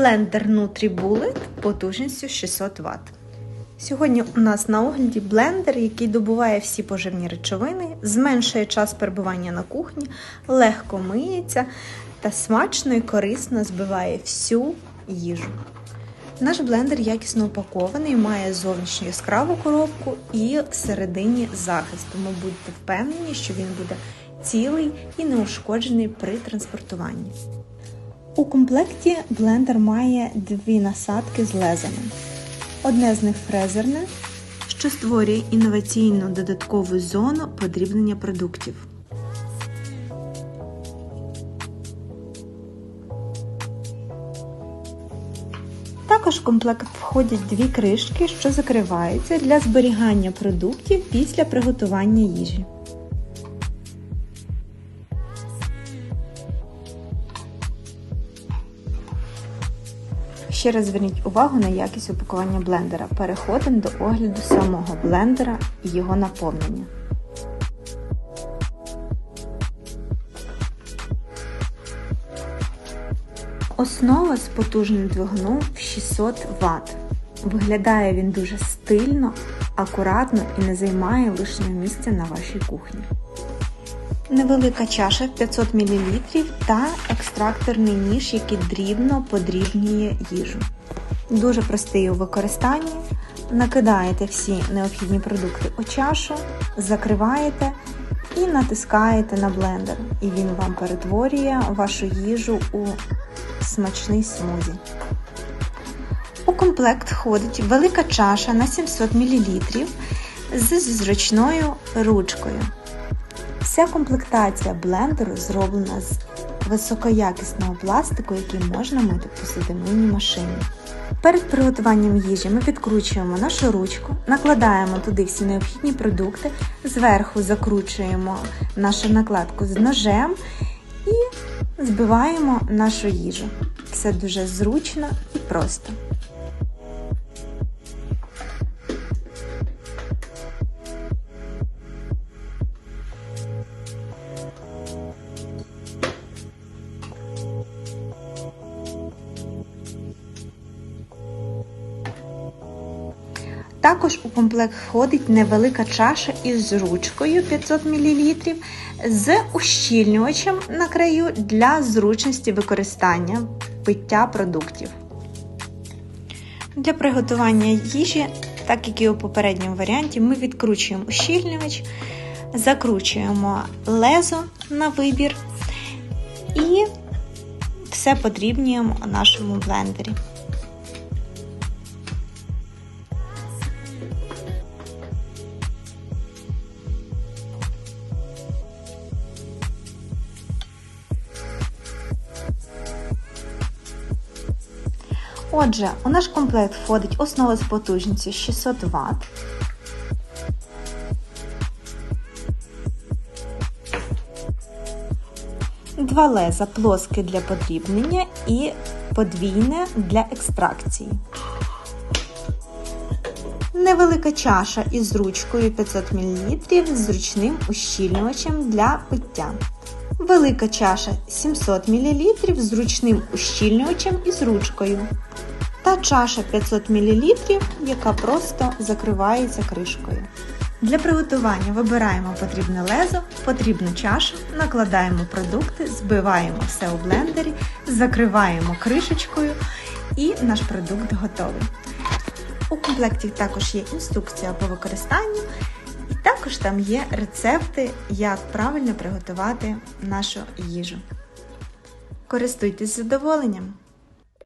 блендер NutriBullet потужністю 600 Вт. Сьогодні у нас на огляді блендер, який добуває всі поживні речовини, зменшує час перебування на кухні, легко миється та смачно і корисно збиває всю їжу. Наш блендер якісно упакований, має зовнішню яскраву коробку і всередині захист, тому будьте впевнені, що він буде цілий і неушкоджений при транспортуванні. У комплекті блендер має дві насадки з лезами. Одне з них фрезерне, що створює інноваційну додаткову зону подрібнення продуктів. Також в комплект входять дві кришки, що закриваються для зберігання продуктів після приготування їжі. Ще раз зверніть увагу на якість упакування блендера. Переходимо до огляду самого блендера і його наповнення. Основа з потужним двигуном в 600 Вт. Виглядає він дуже стильно, акуратно і не займає лишнього місця на вашій кухні. Невелика чаша 500 мл та екстракторний ніж, який дрібно подрібнює їжу. Дуже простий у використанні. Накидаєте всі необхідні продукти у чашу, закриваєте і натискаєте на блендер. І він вам перетворює вашу їжу у смачний смузі. У комплект входить велика чаша на 700 мл з зручною ручкою. Вся комплектація блендеру зроблена з високоякісного пластику, який можна мити в посудомийній машині. Перед приготуванням їжі ми відкручуємо нашу ручку, накладаємо туди всі необхідні продукти, зверху закручуємо нашу накладку з ножем і збиваємо нашу їжу. Все дуже зручно і просто. Також у комплект входить невелика чаша із ручкою 500 мл з ущільнювачем на краю для зручності використання пиття продуктів. Для приготування їжі, так як і у попередньому варіанті, ми відкручуємо ущільнювач, закручуємо лезо на вибір і все подрібнюємо у нашому блендері. Отже, у наш комплект входить основа з потужністю 600 Вт. Два леза плоске для подрібнення і подвійне для екстракції. Невелика чаша із ручкою 500 мл з зручним ущільнювачем для пиття. Велика чаша 700 мл з зручним ущільнювачем і з ручкою. Та чаша 500 мл, яка просто закривається кришкою. Для приготування вибираємо потрібне лезо, потрібну чашу, накладаємо продукти, збиваємо все у блендері, закриваємо кришечкою і наш продукт готовий. У комплекті також є інструкція по використанню, також там є рецепти, як правильно приготувати нашу їжу. Користуйтесь задоволенням!